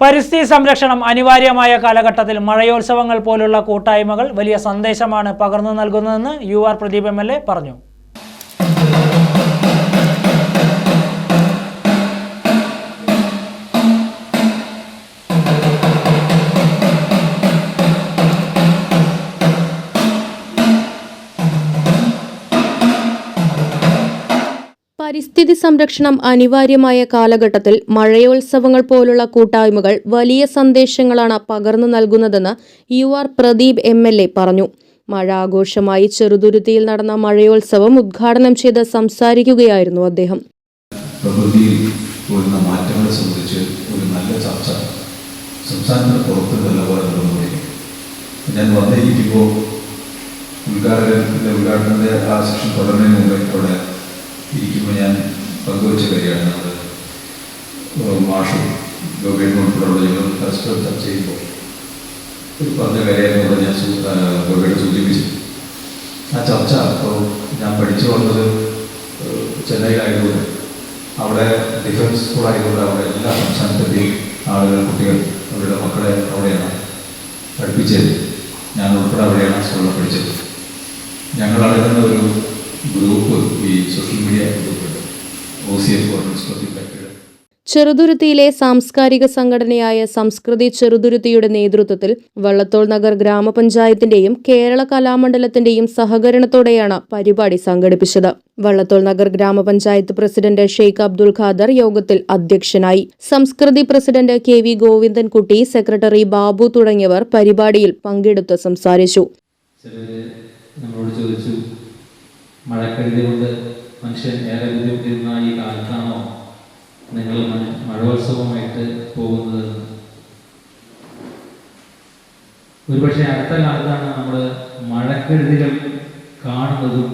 പരിസ്ഥിതി സംരക്ഷണം അനിവാര്യമായ കാലഘട്ടത്തിൽ മഴയോത്സവങ്ങൾ പോലുള്ള കൂട്ടായ്മകൾ വലിയ സന്ദേശമാണ് പകർന്നു നൽകുന്നതെന്ന് U R Pradeep M L A പറഞ്ഞു. പരിസ്ഥിതി സംരക്ഷണം അനിവാര്യമായ കാലഘട്ടത്തിൽ മഴയോത്സവങ്ങൾ പോലുള്ള കൂട്ടായ്മകൾ വലിയ സന്ദേശങ്ങളാണ് പകർന്നു നൽകുന്നതെന്ന് U R Pradeep M L A പറഞ്ഞു. മഴ ആഘോഷമായി ചെറുതുരുത്തിയിൽ നടന്ന മഴയോത്സവം ഉദ്ഘാടനം ചെയ്ത് സംസാരിക്കുകയായിരുന്നു അദ്ദേഹം. പ്രകൃതിയിൽ മാറ്റങ്ങളെ സംബന്ധിച്ച് ഒരു നല്ല ചർച്ച. ഞാൻ വന്നിരിക്കുമ്പോൾ ഉദ്ഘാടനത്തിന്റെ ഉദ്ഘാടനത്തിന്റെ ആ സെഷൻ തുടരുന്നതിന് മുമ്പേ അവിടെ പങ്കുവച്ച കാര്യമാണ് അത് മാഷും ഗവേഷണം ഉൾപ്പെടെയുള്ള ഞങ്ങൾ പരസ്പരം ചർച്ച ചെയ്യുമ്പോൾ ഒരു പറഞ്ഞ കാര്യമെന്ന് പറഞ്ഞാൽ ഗവേഷണം സൂചിപ്പിച്ചു. ആ ചർച്ച അപ്പോൾ ഞാൻ പഠിച്ചു വന്നത് ചെന്നൈയിലായതുകൊണ്ട് അവിടെ ഡിഫൻസ് സ്കൂളായതുകൊണ്ട് അവിടെ എല്ലാ സംസ്ഥാനത്തിന്റെയും ആളുകൾ കുട്ടികൾ അവരുടെ മക്കളെ അവിടെയാണ് പഠിപ്പിച്ചത്. ഞാൻ ഉൾപ്പെടെ അവിടെയാണ് സ്കൂളിൽ പഠിച്ചത്. ഞങ്ങൾ അടങ്ങുന്ന ഒരു ഗ്രൂപ്പ് ഈ social media ഗ്രൂപ്പുണ്ട് O C F four factory ചെറുതുരുത്തിയിലെ സാംസ്കാരിക സംഘടനയായ സംസ്കൃതി ചെറുതുരുത്തിയുടെ നേതൃത്വത്തിൽ വള്ളത്തോൾ നഗർ ഗ്രാമപഞ്ചായത്തിന്റെയും കേരള കലാമണ്ഡലത്തിന്റെയും സഹകരണത്തോടെയാണ് പരിപാടി സംഘടിപ്പിച്ചത്. വള്ളത്തോൾ നഗർ ഗ്രാമപഞ്ചായത്ത് പ്രസിഡന്റ് ഷെയ്ഖ് അബ്ദുൽ ഖാദർ യോഗത്തിൽ അധ്യക്ഷനായി. Samskriti president K V Govindankutty secretary Babu തുടങ്ങിയവർ പരിപാടിയിൽ പങ്കെടുത്ത് സംസാരിച്ചു. ചോദിച്ചു മനുഷ്യൻ ഏറെ ബുദ്ധിമുട്ടിരുന്ന ഈ കാലത്താണോ നിങ്ങൾ മഴോത്സവമായിട്ട് പോകുന്നത്. ഒരുപക്ഷെ അടുത്ത കാലത്താണ് നമ്മൾ മഴക്കെടുതികൾ കാണുന്നതും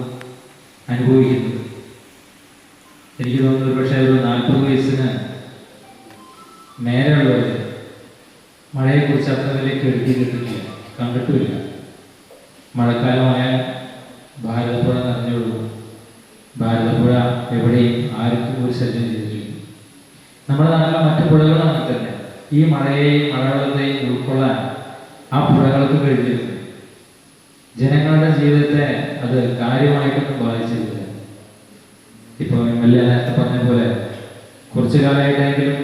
അനുഭവിക്കുന്നത്. എനിക്ക് തോന്നുന്നു ഒരുപക്ഷെ ഒരു നാൽപ്പത് വയസ്സിന് നേരെയുള്ളവർ മഴയെക്കുറിച്ച് അത്ര വലിയ കെടുതി കിട്ടില്ല കണ്ടിട്ടുമില്ല. മഴക്കാലമായാൽ ഭാരതപ്പുഴ നിറഞ്ഞുള്ളൂ ഭാരതപ്പുഴ എവിടെയും ആർക്കും ഒരു ശല്യം ചെയ്തിട്ടില്ല. നമ്മുടെ നാട്ടിലെ മറ്റു അങ്ങനെ തന്നെ. ഈ മഴയെയും മഴവെള്ളത്തെയും ഉൾക്കൊള്ളാൻ ആ പുഴകൾക്ക് കഴിഞ്ഞിരുന്നു. ജനങ്ങളുടെ ജീവിതത്തെ അത് കാര്യമായിട്ടൊന്നും ബാധിച്ചിട്ടില്ല ഇപ്പോൾ എം എൽ എ നേരത്തെ പറഞ്ഞ പോലെ കുറച്ചു കാലമായിട്ടെങ്കിലും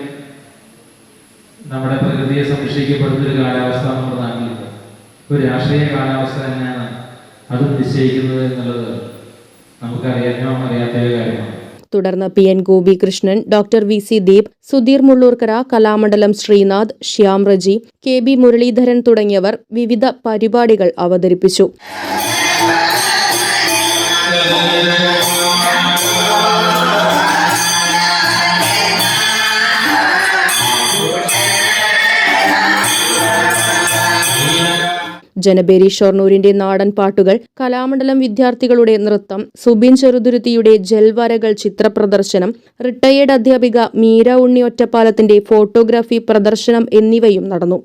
നമ്മുടെ പ്രകൃതിയെ സംരക്ഷിക്കപ്പെടുന്ന ഒരു കാലാവസ്ഥ നമ്മുടെ നാട്ടിലുണ്ട് ഒരു രാഷ്ട്രീയ കാലാവസ്ഥ തന്നെയാണ് അത് നിശ്ചയിക്കുന്നത് എന്നുള്ളത് തുടർന്ന് P N Gopikrishnan doctor V C Deep Sudheer Mullurkara Kalamandalam Sreenath Shyam Reji K B Muraleedharan തുടങ്ങിയവർ വിവിധ പരിപാടികൾ അവതരിപ്പിച്ചു. ജനബേരി ഷൊർണൂരിന്റെ നാടൻ പാട്ടുകൾ കലാമണ്ഡലം വിദ്യാർത്ഥികളുടെ നൃത്തം സുബിൻ ചെറുതുരുത്തിയുടെ ജൽവരകൾ ചിത്രപ്രദർശനം റിട്ടയേർഡ് അധ്യാപിക മീര ഉണ്ണി ഒറ്റപ്പാലത്തിന്റെ ഫോട്ടോഗ്രാഫി പ്രദർശനം എന്നിവയും നടന്നു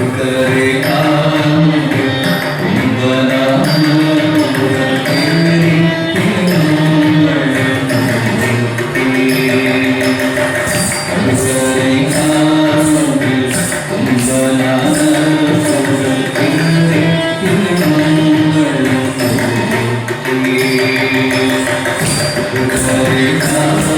ും. America.